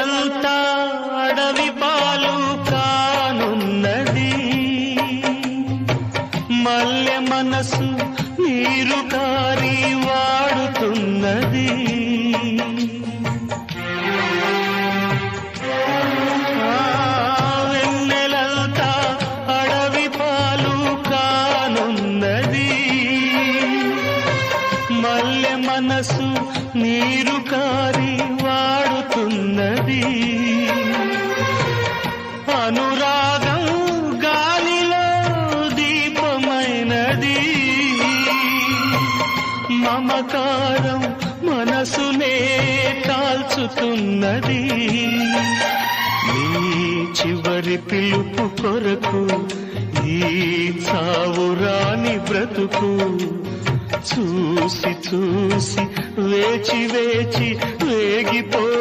వెన్నెలంతా అడవి పాలు కానున్నది. మల్లె మనసు నీరు కారి వాడుతున్నది. ఆ, వెన్నెలంతా అడవి పాలు కానున్నది. మల్లె మనసు నీరు కారి గాలిలో దీపమైనది. మమకారం మనసునే కాల్చుతున్నది. నీ చివరి పిలుపు కొరకు ఈ చావురాని బ్రతుకు చూసి చూసి వేచి వేచి వేగిపో